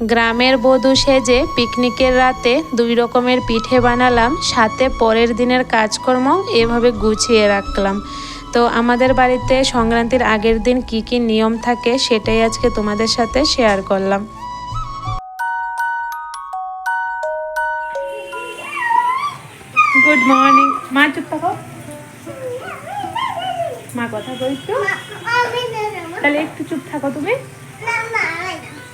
গ্রামের বধূ সেজে পিকনিকের রাতে দুই রকমের পিঠে বানালাম সাথে পরের দিনের কাজকর্ম এভাবে গুছিয়ে রাখলাম। তো আমাদের বাড়িতে সংক্রান্তির আগের দিন কি কি নিয়ম থাকে সেটাই আজকে তোমাদের সাথে শেয়ার করলাম। গুড মর্নিং মা চুপ থাকো। মা কথা বলছো? তাহলে একটু চুপ থাকো তুমি।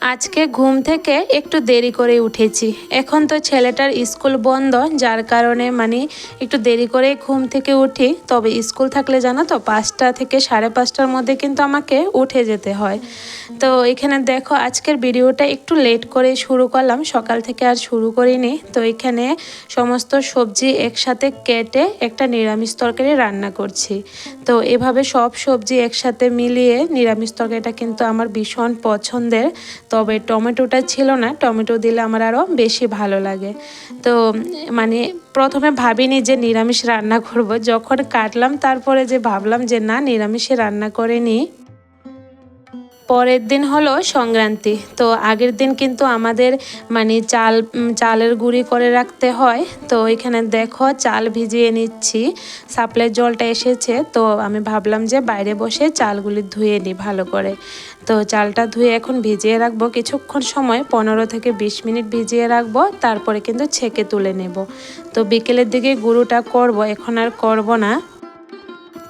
আজকে ঘুম থেকে একটু দেরি করে উঠেছি। এখন তো ছেলেটার স্কুল বন্ধ, যার কারণে মানে একটু দেরি করে ঘুম থেকে উঠি। তবে স্কুল থাকলে জানো তো, পাঁচটা থেকে সাড়ে পাঁচটার মধ্যে কিন্তু আমাকে উঠে যেতে হয়। তো এখানে দেখো, আজকের ভিডিওটা একটু লেট করে শুরু করলাম। সকাল থেকে আর শুরু করিনি। তো এখানে সমস্ত সবজি একসাথে কেটে একটা নিরামিষ তরকারি রান্না করছি। তো এভাবে সব সবজি একসাথে মিলিয়ে নিরামিষ তরকারিটা কিন্তু আমার ভীষণ পছন্দের। তবে টমেটোটা ছিল না। টমেটো দিলে আমার আরও বেশি ভালো লাগে। তো মানে প্রথমে ভাবিনি যে নিরামিষ রান্না করব। যখন কাটলাম, তারপরে যে ভাবলাম যে না, নিরামিষে রান্না করে নিই পরের দিন হলো সংক্রান্তি। তো আগের দিন কিন্তু আমাদের মানে চাল চালের গুঁড়ি করে রাখতে হয়। তো এখানে দেখো চাল ভিজিয়ে নিচ্ছি। সাপ্লাইয়ের জলটা এসেছে। তো আমি ভাবলাম যে বাইরে বসে চালগুলি ধুয়ে নিই ভালো করে। তো চালটা ধুয়ে এখন ভিজিয়ে রাখব। কিছুক্ষণ সময়, পনেরো থেকে বিশ মিনিট ভিজিয়ে রাখব। তারপরে কিন্তু ছেঁকে তুলে নেব। তো বিকেলের দিকে গুঁড়োটা করব। এখন আর করব না।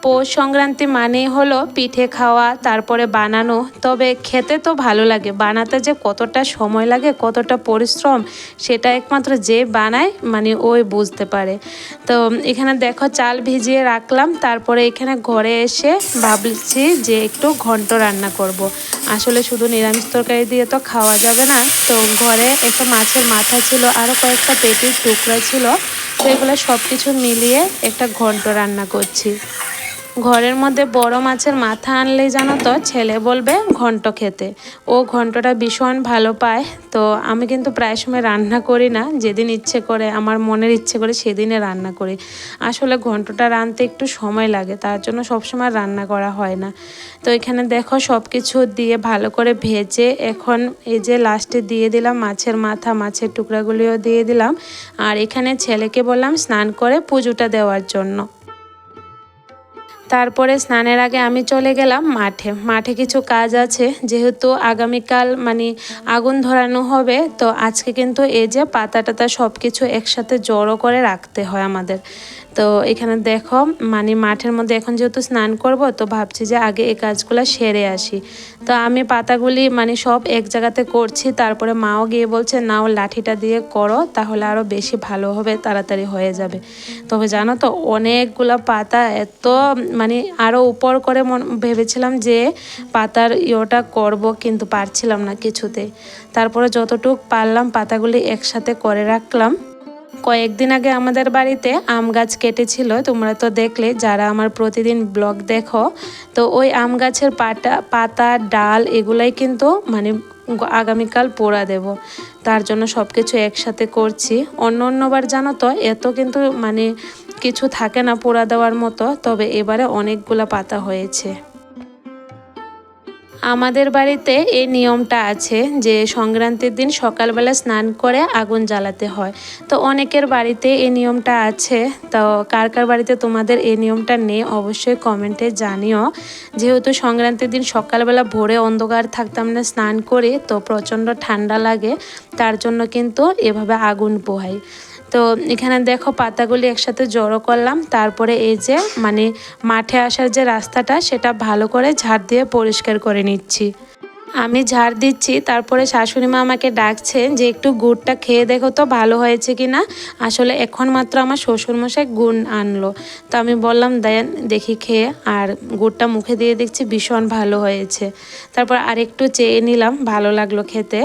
পৌষ সংক্রান্তি মানেই হলো পিঠে খাওয়া, তারপরে বানানো। তবে খেতে তো ভালো লাগে। বানাতে যে কতটা সময় লাগে, কতটা পরিশ্রম, সেটা একমাত্র যে বানায় মানে ওই বুঝতে পারে। তো এখানে দেখো চাল ভিজিয়ে রাখলাম। তারপরে এখানে ঘরে এসে ভাবছি যে একটু ঘন্ট রান্না করব। আসলে শুধু নিরামিষ তরকারি দিয়ে তো খাওয়া যাবে না। তো ঘরে একটা মাছের মাথা ছিল আরও কয়েকটা পেটির টুকরা ছিল। তো এগুলো সব কিছু মিলিয়ে একটা ঘন্ট রান্না করছি। ঘরের মধ্যে বড় মাছের মাথা আনলেই জানো তো? ছেলে বলবে ঘন্ট খেতে। ও ঘন্টটা ভীষণ ভালো পায়। তো আমি কিন্তু প্রায় সময় রান্না করি না। যেদিন ইচ্ছে করে, আমার মনের ইচ্ছে করে সেদিনে রান্না করি। আসলে ঘন্টটা রানতে একটু সময় লাগে, তার জন্য সবসময় রান্না করা হয় না। তো এখানে দেখো সব কিছু দিয়ে ভালো করে ভেজে, এখন এই যে লাস্টে দিয়ে দিলাম মাছের মাথা, মাছের টুকরাগুলিও দিয়ে দিলাম। আর এখানে ছেলেকে বললাম স্নান করে পুজোটা দেওয়ার জন্য। তারপরে স্নানের আগে আমি চলে গেলাম মাঠে। মাঠে কিছু কাজ আছে, যেহেতু আগামীকাল মানে আগুন ধরানো হবে, তো আজকে কিন্তু এই যে পাতা টাতা সব কিছু একসাথে জড়ো করে রাখতে হয় আমাদের। তো এখানে দেখো মানে মাঠের মধ্যে এখন যেহেতু স্নান করব, তো ভাবছি যে আগে এই কাজগুলো সেরে আসি। তো আমি পাতাগুলি মানে সব এক জায়গাতে করছি, তারপরে মাও গিয়ে বলছে, নাও লাঠিটা দিয়ে করো, তাহলে আরও বেশি ভালো হবে, তাড়াতাড়ি হয়ে যাবে। তবে জানো তো, অনেকগুলো পাতা এত মানে আরও উপর করে মন, ভেবেছিলাম যে পাতার ইয়েটা করব, কিন্তু পারছিলাম না কিছুতে। তারপরে যতটুক পারলাম, পাতাগুলি একসাথে করে রাখলাম। কয়েকদিন আগে আমাদের বাড়িতে আম গাছ কেটেছিল। তোমরা তো দেখলে, যারা আমার প্রতিদিন ব্লগ দেখো, তো ওই আম গাছের পাতা পাতা, ডাল এগুলাই কিন্তু মানে আগামীকাল পোড়া দেব। তার জন্য সব কিছু একসাথে করছি। অন্য অন্যবার জানো তো, এত কিন্তু মানে কিছু থাকে না পোড়া দেওয়ার মতো, তবে এবারে অনেকগুলো পাতা হয়েছে। আমাদের বাড়িতে এই নিয়মটা আছে যে সংক্রান্তির দিন সকালবেলা স্নান করে আগুন জ্বালাতে হয়। তো অনেকের বাড়িতে এই নিয়মটা আছে। তো কার কার বাড়িতে তোমাদের এই নিয়মটা নেই অবশ্যই কমেন্টে জানিও। যেহেতু সংক্রান্তির দিন সকালবেলা ভোরে অন্ধকার থাকতাম না স্নান করে, তো প্রচণ্ড ঠান্ডা লাগে, তার জন্য কিন্তু এভাবে আগুন পোহাই। তো এখানে দেখো পাতাগুলি একসাথে জড়ো করলাম। তারপরে এই যে মানে মাঠে আসার যে রাস্তাটা, সেটা ভালো করে ঝাড় দিয়ে পরিষ্কার করে নিচ্ছি। আমি ঝাড় দিচ্ছি, তারপরে শাশুড়ি মা আমাকে ডাকছে যে একটু গুড়টা খেয়ে দেখো তো ভালো হয়েছে কি না আসলে এখন মাত্র আমার শ্বশুরমশাই গুড় আনলো। তো আমি বললাম, দেন দেখি খেয়ে। আর গুড়টা মুখে দিয়ে দেখছি ভীষণ ভালো হয়েছে। তারপর আরেকটু চেয়ে নিলাম, ভালো লাগল খেতে।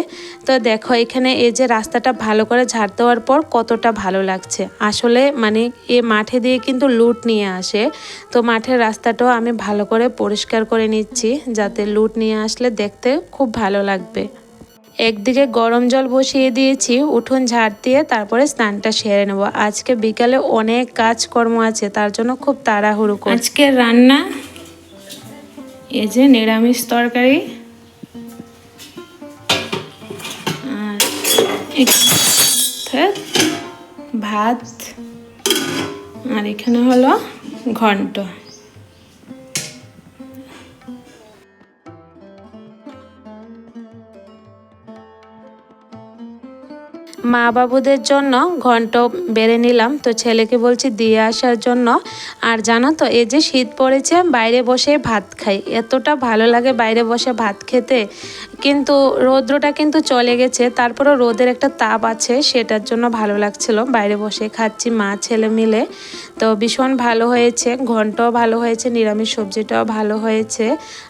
তো দেখো, এখানে এই যে রাস্তাটা ভালো করে ঝাড় দেওয়ার পর কতটা ভালো লাগছে। আসলে মানে এ মাঠে দিয়ে কিন্তু লুট নিয়ে আসে। তো মাঠের রাস্তাটাও আমি ভালো করে পরিষ্কার করে নিচ্ছি, যাতে লুট নিয়ে আসলে দেখতে খুব ভালো লাগবে। একদিকে গরম জল বসিয়ে দিয়েছি, উঠোন ঝাড় দিয়ে তারপরে স্নানটা সেরে নেব। আজকে বিকালে অনেক কাজকর্ম আছে, তার জন্য খুব তাড়াহুড়ো আজকে রান্না, এই যে নিরামিষ তরকারি। ভাত, আর এখানে হলো ঘন্ট। মা বাবুদের জন্য ঘন্ট বেড়ে নিলাম। তো ছেলেকে বলছি, দিয়ে আসার জন্য। আর জানো তো, এই যে শীত পড়েছে, বাইরে বসে ভাত খাই। এতটা ভালো লাগে বাইরে বসে ভাত খেতে। কিন্তু রৌদ্রটা কিন্তু চলে গেছে, তারপরও রোদের একটা তাপ আছে, সেটার জন্য ভালো লাগছিল। বাইরে বসে খাচ্ছি মা, ছেলে মিলে। তো ভীষণ ভালো হয়েছে ঘন্টও ভালো হয়েছে, নিরামিষ সবজিটাও ভালো হয়েছে।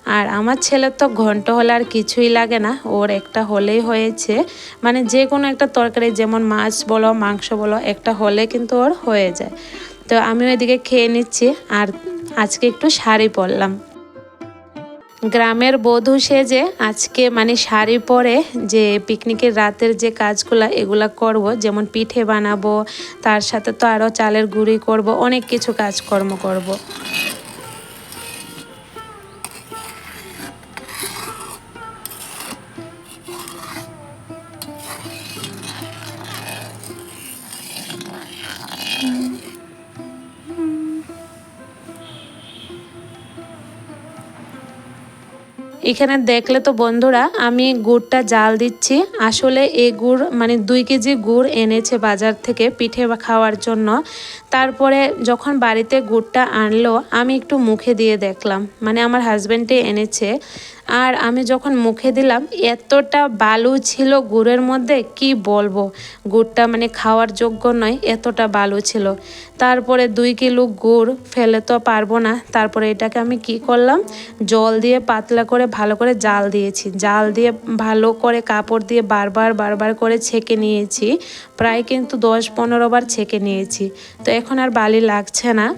আর আমার ছেলের তো ঘন্ট হলে আর কিছুই লাগে না, ওর একটা হলেই হয়েছে। মানে যে কোনো একটা তরকারি যেমন মাছ বলো, মাংস বলো, একটা হলে কিন্তু ওর হয়ে যায় তো আমি ওইদিকে খেয়ে নিচ্ছি আর আজকে একটু শাড়ি পরলাম গ্রামের বধূ সেজে আজকে মানে শাড়ি পরে যে পিকনিকের রাতের যে কাজগুলো এগুলা করব, যেমন পিঠে বানাবো, তার সাথে তো আরও চালের গুঁড়ি করব, অনেক কিছু কাজকর্ম করব। এখানে দেখলে তো বন্ধুরা, আমি গুড়টা জাল দিচ্ছি। আসলে এই গুড় মানে দুই কেজি গুড় এনেছে বাজার থেকে পিঠে খাওয়ার জন্য। তারপরে যখন বাড়িতে গুড়টা আনলো, আমি একটু মুখে দিয়ে দেখলাম। মানে আমার হাজব্যান্ডে এনেছে। আর আমি যখন মুখে দিলাম, এতটা বালু ছিল গুড়ের মধ্যে, কি বলব? গুড়টা মানে খাওয়ার যোগ্য নয়, এতটা বালু ছিল। তারপরে দুই কিলো গুড় ফেলে তো পারব না। তারপরে এটাকে আমি কি করলাম? জল দিয়ে পাতলা করে ভালো করে জাল দিয়েছি। জাল দিয়ে ভালো করে কাপড় দিয়ে বারবার বারবার করে ছেঁকে নিয়েছি। প্রায় কিন্তু দশ পনেরো বার ছেঁকে নিয়েছি। তো এখন আর বালি লাগছে না।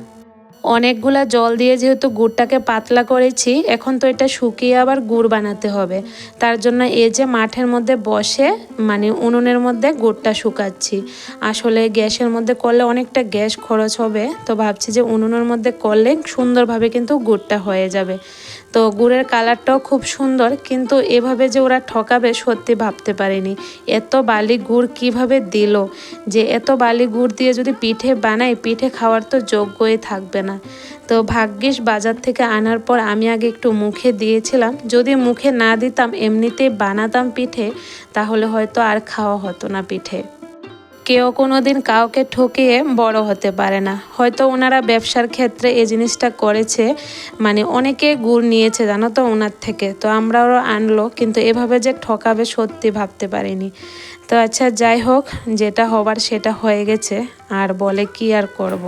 অনেকগুলা জল দিয়ে যেহেতু গুড়টাকে পাতলা করেছি, এখন তো এটা শুকিয়ে আবার গুড় বানাতে হবে। তার জন্য এ যে মাঠের মধ্যে বসে মানে উনুনের মধ্যে গুড়টা শুকাচ্ছি। আসলে গ্যাসের মধ্যে করলে অনেকটা গ্যাস খরচ হবে, তো ভাবছি যে উনুনের মধ্যে করলে সুন্দরভাবে কিন্তু গুড়টা হয়ে যাবে। তো গুড়ের কালারটাও খুব সুন্দর, কিন্তু এভাবে যে ওরা ঠকাবে সত্যি ভাবতে পারিনি। এত বালি গুড় কীভাবে দিল? যে এত বালি গুড় দিয়ে যদি পিঠে বানাই পিঠে খাওয়ার তো যোগ্যই থাকবে না। তো ভাগ্যিস বাজার থেকে আনার পর আমি আগে একটু মুখে দিয়েছিলাম। যদি মুখে না দিতাম, এমনিতেই বানাতাম পিঠে, তাহলে হয়তো আর খাওয়া হতো না পিঠে। কেউ কোনো দিন কাউকে ঠকিয়ে বড় হতে পারে না। হয়তো ওনারা ব্যবসার ক্ষেত্রে এই জিনিসটা করেছে মানে অনেকে গুড় নিয়েছে জানো তো ওনার থেকে। তো আমরাও আনলো, কিন্তু এভাবে যে ঠকাবে সত্যি ভাবতে পারিনি। তো আচ্ছা যাই হোক, যেটা হবার সেটা হয়ে গেছে, আর বলে কি আর করব।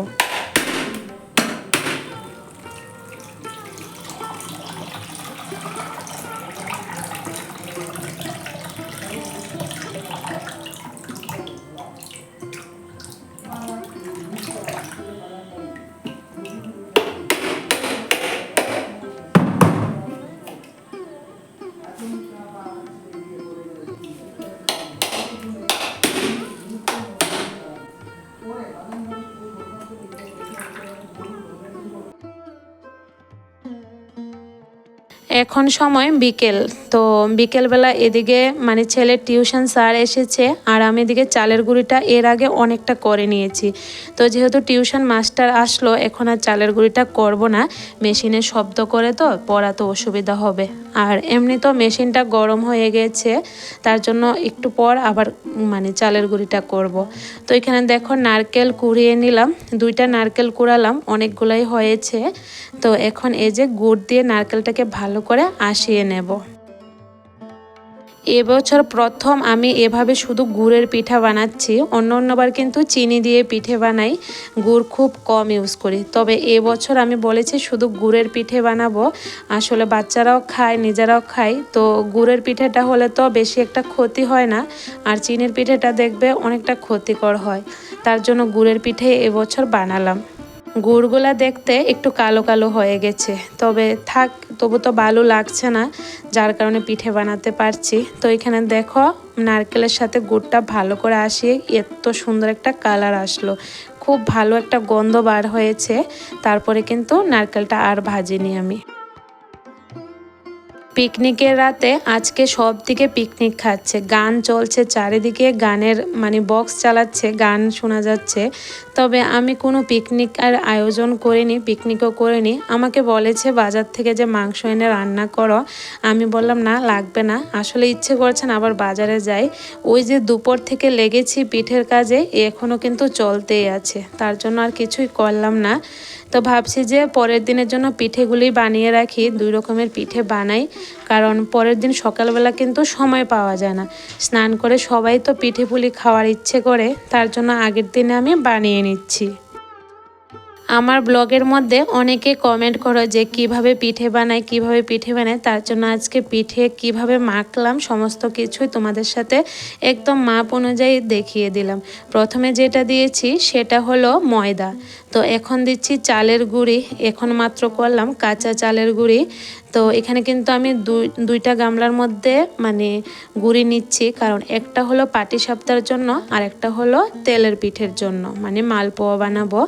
এখন সময় বিকেল। তো বিকেলবেলা এদিকে মানে ছেলের টিউশন স্যার এসেছে আর আমি এদিকে চালের গুঁড়িটা এর আগে অনেকটা করে নিয়েছি। তো যেহেতু টিউশন মাস্টার আসলো, এখন আর চালের গুঁড়িটা করব না। মেশিনে শব্দ করে তো, পড়া তো অসুবিধা হবে। আর এমনি তো মেশিনটা গরম হয়ে গেছে, তার জন্য একটু পর আবার মানে চালের গুঁড়িটা করব। তো এখানে দেখো নারকেল কুড়িয়ে নিলাম, দুইটা নারকেল কুড়ালাম, অনেকগুলাই হয়েছে। তো এখন এই যে গুড় দিয়ে নারকেলটাকে ভালো করে আশিয়ে নেব। এবছর প্রথম আমি এভাবে শুধু গুড়ের পিঠা বানাচ্ছি, অন্য অন্যবার কিন্তু চিনি দিয়ে পিঠে বানাই। গুড় খুব কম ইউজ করি। তবে এবছর আমি বলেছি শুধু গুড়ের পিঠে বানাবো। আসলে বাচ্চারাও খায়, নিজেরাও খায়। তো গুড়ের পিঠেটা হলে তো বেশি একটা ক্ষতি হয় না। আর চিনির পিঠেটা দেখবে অনেকটা ক্ষতিকর হয়। তার জন্য গুড়ের পিঠে এবছর বানালাম। গুড়গুলা দেখতে একটু কালো কালো হয়ে গেছে। তবে থাক, তবু তো ভালো লাগছে না, যার কারণে পিঠে বানাতে পারছি। তো এখানে দেখো, নারকেলের সাথে গুড়টা ভালো করে আসিয়ে এত সুন্দর একটা কালার আসলো। খুব ভালো একটা গন্ধ বার হয়েছে। তারপরে কিন্তু নারকেলটা আর ভাজিনি আমি। পিকনিকের রাতে আজকে সব দিকে পিকনিক খাচ্ছে। গান চলছে চারিদিকে, গানের মানে বক্স চালাচ্ছে, গান শোনা যাচ্ছে। তবে আমি কোনো পিকনিক আর আয়োজন করিনি, পিকনিকও করিনি। আমাকে বলেছে বাজার থেকে যে মাংস এনে রান্না করো। আমি বললাম, না, লাগবে না। আসলে ইচ্ছে করছেন আবার বাজারে যাই। ওই যে দুপুর থেকে লেগেছি পিঠের কাজে এখনও কিন্তু চলতেই আছে। তার জন্য আর কিছুই করলাম না। তো ভাবছি যে পরের দিনের জন্য পিঠেগুলি বানিয়ে রাখি, দুই রকমের পিঠে বানাই। কারণ পরের দিন সকালবেলা কিন্তু সময় পাওয়া যায় না। স্নান করে সবাই তো পিঠে পুলি খাওয়ার ইচ্ছে করে, তার জন্য আগের দিনে আমি বানিয়ে নিচ্ছি। আমার ব্লগের মধ্যে অনেকে কমেন্ট করো যে কীভাবে পিঠে বানায় কীভাবে পিঠে বানায় তার জন্য আজকে পিঠে কীভাবে মাখলাম, সমস্ত কিছুই তোমাদের সাথে একদম মাপ অনুযায়ী দেখিয়ে দিলাম। প্রথমে যেটা দিয়েছি সেটা হলো ময়দা। তো এখন দিচ্ছি চালের গুঁড়ি। এখন মাত্র করলাম কাঁচা চালের গুঁড়ি। তো এখানে কিন্তু আমি দুই, দুইটা গামলার মধ্যে মানে গুঁড়ি নিচ্ছি। কারণ একটা হলো পাটি সাপ্তার জন্য আর একটা হলো তেলের পিঠের জন্য। মানে মালপোয়া বানাবো।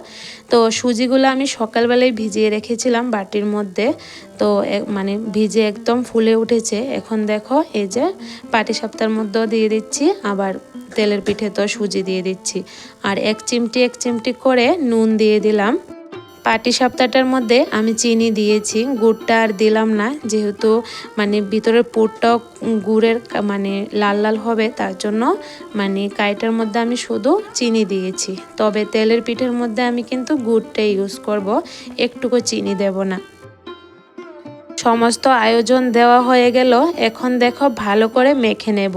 তো সুজিগুলো আমি সকালবেলায় ভিজিয়ে রেখেছিলাম বাটির মধ্যে। তো মানে ভিজে একদম ফুলে উঠেছে। এখন দেখো এই যে পাটি সাপ্তার মধ্যেও দিয়ে দিচ্ছি। আবার তেলের পিঠে তো সুজি দিয়ে দিচ্ছি। আর এক চিমটি এক চিমটি করে নুন দিয়ে দিলাম। পাটি সাপ্তাহটার মধ্যে আমি চিনি দিয়েছি, গুড়টা আর দিলাম না। যেহেতু মানে ভিতরের পুরটাও গুড়ের মানে লাল লাল হবে, তার জন্য মানে কাইটার মধ্যে আমি শুধু চিনি দিয়েছি। তবে তেলের পিঠের মধ্যে আমি কিন্তু গুড়টা ইউজ করব, একটুকু চিনি দেব না। সমস্ত আয়োজন দেওয়া হয়ে গেল, এখন দেখো ভালো করে মেখে নেব।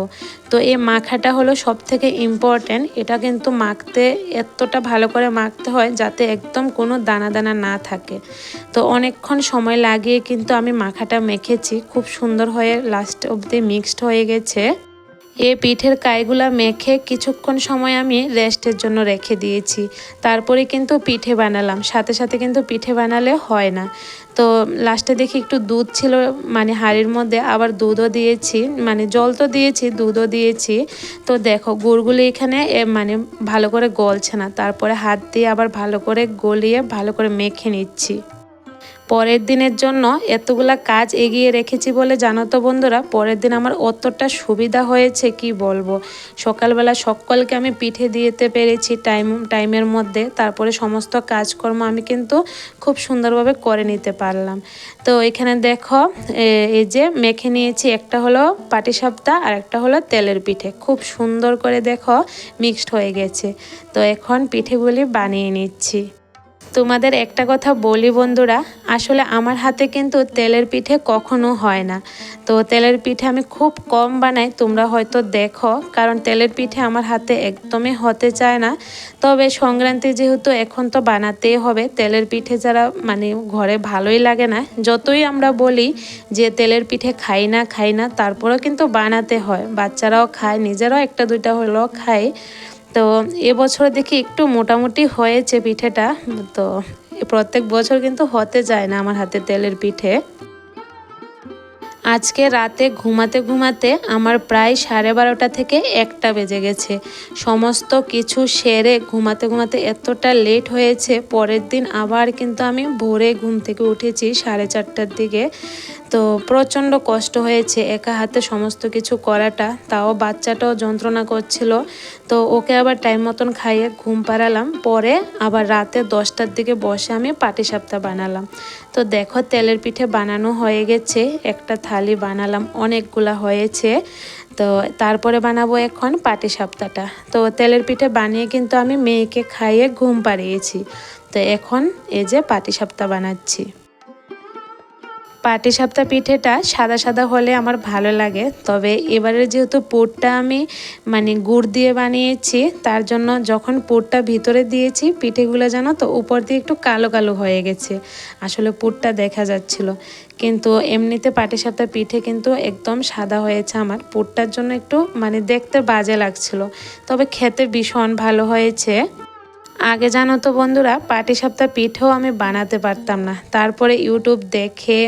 তো এই মাখাটা হলো সব থেকে ইম্পর্ট্যান্ট এটা কিন্তু মাখতে এতটা ভালো করে মাখতে হয় যাতে একদম কোনো দানা দানা না থাকে। তো অনেকক্ষণ সময় লাগিয়ে কিন্তু আমি মাখাটা মেখেছি, খুব সুন্দর হয়ে লাস্ট অবধি মিক্সড হয়ে গেছে। এ পিঠের কাইগুলা মেখে কিছুক্ষণ সময় আমি রেস্টের জন্য রেখে দিয়েছি। তারপরে কিন্তু পিঠে বানালাম। সাথে সাথে কিন্তু পিঠে বানালে হয় না। তো লাস্টে দেখি একটু দুধ ছিল মানে হাড়ির মধ্যে আবার দুধও দিয়েছি মানে জল তো দিয়েছি, দুধও দিয়েছি। তো দেখো, গুড়গুলি এখানে মানে ভালো করে গলছে না। তারপরে হাত দিয়ে আবার ভালো করে গলিয়ে, ভালো করে মেখে নিচ্ছি। পরের দিনের জন্য এতগুলা কাজ এগিয়ে রেখেছি বলে জানো তো বন্ধুরা? পরের দিন আমার অতটা সুবিধা হয়েছে কি বলব? সকালবেলা সকলকে আমি পিঠে দিতে পেরেছি টাইম, টাইমের মধ্যে। তারপরে সমস্ত কাজকর্ম আমি কিন্তু খুব সুন্দরভাবে করে নিতে পারলাম। তো এখানে দেখো এই যে মেখে নিয়েছি একটা হলো পাটিসাপ্তা আর একটা হলো তেলের পিঠে। খুব সুন্দর করে দেখো মিক্সড হয়ে গেছে। তো এখন পিঠেগুলি বানিয়ে নিচ্ছি। তোমাদের একটা কথা বলি বন্ধুরা, আসলে আমার হাতে কিন্তু তেলের পিঠে কখনো হয় না। তো তেলের পিঠে আমি খুব কম বানাই, তোমরা হয়তো দেখো, কারণ তেলের পিঠে আমার হাতে একদমই হতে চায় না। তবে সংক্রান্তি যেহেতু এখন তো বানাতেই হবে, তেলের পিঠে যারা মানে ঘরে ভালোই লাগে না, যতই আমরা বলি যে তেলের পিঠে খাই না খাই না, তারপরেও কিন্তু বানাতে হয়। বাচ্চারাও খায়, নিজেরাও একটা দুইটা হলেও খায়। তো এবছর দেখি একটু মোটামুটি হয়েছে পিঠেটা। তো প্রত্যেক বছর কিন্তু হতে যায় না আমার হাতে তেলের পিঠে। আজকে রাতে ঘুমাতে ঘুমাতে আমার প্রায় সাড়ে বারোটা থেকে একটা বেজে গেছে। সমস্ত কিছু সেরে ঘুমাতে ঘুমাতে এতটা লেট হয়েছে, পরের দিন আবার কিন্তু আমি ভোরে ঘুম থেকে উঠেছি সাড়ে চারটার দিকে। তো প্রচণ্ড কষ্ট হয়েছে একা হাতে সমস্ত কিছু করাটা, তাও বাচ্চাটাও যন্ত্রণা করছিল। তো ওকে আবার টাইম মতন খাইয়ে ঘুম পাড়ালাম। পরে আবার রাতে দশটার দিকে বসে আমি পাটি সাপ্তাহ বানালাম। তো দেখো তেলের পিঠে বানানো হয়ে গেছে, একটা থালি বানালাম, অনেকগুলা হয়েছে। তো তারপরে বানাবো এখন পাটি সাপ্তাহটা তো তেলের পিঠে বানিয়ে কিন্তু আমি মেয়েকে খাইয়ে ঘুম পাড়িয়েছি। তো এখন এই যে পাটি সাপ্তাহ বানাচ্ছি। পাটিসাপটা পিঠেটা সাদা সাদা হলে আমার ভালো লাগে। তবে এবারে যেহেতু পুরটা আমি মানে গুড় দিয়ে বানিয়েছি, তার জন্য যখন পুরটা ভিতরে দিয়েছি, পিঠেগুলো জানো তো উপর দিয়ে একটু কালো কালো হয়ে গেছে। আসলে পুরটা দেখা যাচ্ছিল। কিন্তু এমনিতে পাটিসাপটা পিঠে কিন্তু একদম সাদা হয়েছে আমার। পুরটার জন্য একটু মানে দেখতে বাজে লাগছিল। তবে খেতে ভীষণ ভালো হয়েছে। আগে জানো তো বন্ধুরা, পাটি সপ্তাহ পিঠেও আমি বানাতে পারতাম না। তারপরে ইউটিউব দেখে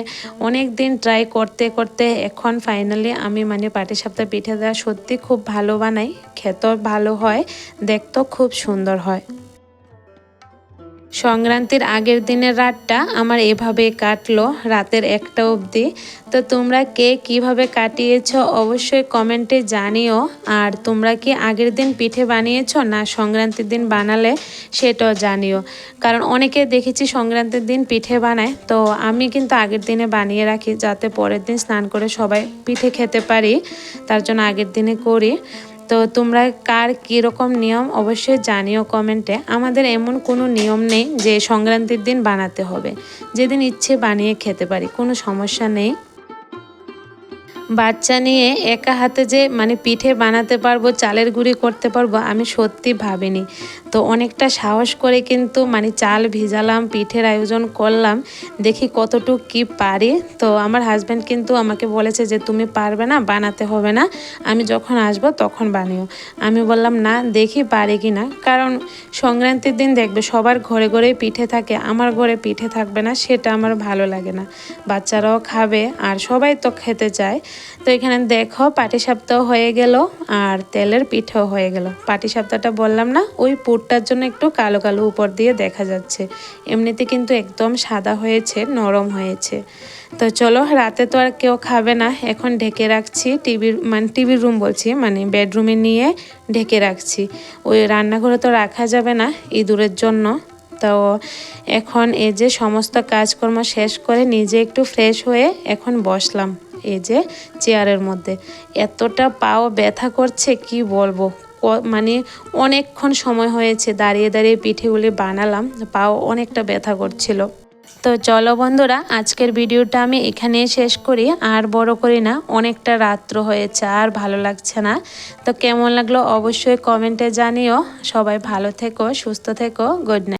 অনেক দিন ট্রাই করতে করতে এখন ফাইনালি আমি মানে পাটি সপ্তাহ পিঠে দেওয়া সত্যি খুব ভালো বানাই, খেতেও ভালো হয়, দেখতেও খুব সুন্দর হয়। সংক্রান্তির আগের দিনের রাতটা আমার এভাবে কাটলো রাতের একটা অবধি। তো তোমরা কে কীভাবে কাটিয়েছ অবশ্যই কমেন্টে জানিও। আর তোমরা কি আগের দিন পিঠে বানিয়েছ না সংক্রান্তির দিন বানালে সেটাও জানিও। কারণ অনেকে দেখেছি সংক্রান্তির দিন পিঠে বানায়, তো আমি কিন্তু আগের দিনে বানিয়ে রাখি যাতে পরের দিন স্নান করে সবাই পিঠে খেতে পারি, তার জন্য আগের দিনে করি। তো তোমরা কার কীরকম নিয়ম অবশ্যই জানিও কমেন্টে। আমাদের এমন কোনো নিয়ম নেই যে সংক্রান্তির দিন বানাতে হবে। যেদিন ইচ্ছে বানিয়ে খেতে পারি, কোনো সমস্যা নেই। বাচ্চা নিয়ে একা হাতে যে মানে পিঠে বানাতে পারব, চালের গুঁড়ি করতে পারব, আমি সত্যি ভাবিনি। তো অনেকটা সাহস করে কিন্তু মানে চাল ভিজালাম, পিঠের আয়োজন করলাম। দেখি কতটুকু কি পারি। তো আমার হাজব্যান্ড কিন্তু আমাকে বলেছে যে, তুমি পারবে না, বানাতে হবে না। আমি যখন আসব, তখন বানিও। আমি বললাম, না, দেখি পারি কি না। কারণ সংক্রান্তির দিন দেখবে, সবার ঘরে ঘরে পিঠে থাকে। আমার ঘরে পিঠে থাকবে না, সেটা আমার ভালো লাগে না। বাচ্চারাও খাবে, আর সবাই তো খেতে চায়। তো এখানে দেখো পাটি সাপ্তাহ হয়ে গেল আর তেলের পিঠাও হয়ে গেল। পাটি সাপ্তাহটা বললাম না, ওই পুরটার জন্য একটু কালো কালো উপর দিয়ে দেখা যাচ্ছে। এমনিতে কিন্তু একদম সাদা হয়েছে, নরম হয়েছে। তো চলো, রাতে তো আর কেউ খাবে না। এখন ঢেকে রাখছি টিভির মানে টিভির রুম বলছি মানে বেডরুমে নিয়ে ঢেকে রাখছি। ওই রান্নাঘরে তো রাখা যাবে না ইঁদুরের জন্য। তো এখন এই যে সমস্ত কাজকর্ম শেষ করে নিজে একটু ফ্রেশ হয়ে এখন বসলাম। এই যে চেয়ারের মধ্যে। এতটা পাও ব্যথা করছে, কি বলব? মানে অনেকক্ষণ সময় হয়েছে, দাঁড়িয়ে দাঁড়িয়ে পিঠেগুলি বানালাম, পাও অনেকটা ব্যথা করছিল। তো চলো বন্ধুরা, আজকের ভিডিওটা আমি এখানে শেষ করি। আর বড় করি না, অনেকটা রাত্র হয়েছে, আর ভালো লাগছে না। তো কেমন লাগল অবশ্যই কমেন্টে জানিও। সবাই ভালো থেকো, সুস্থ থেকো, গুড নাইট।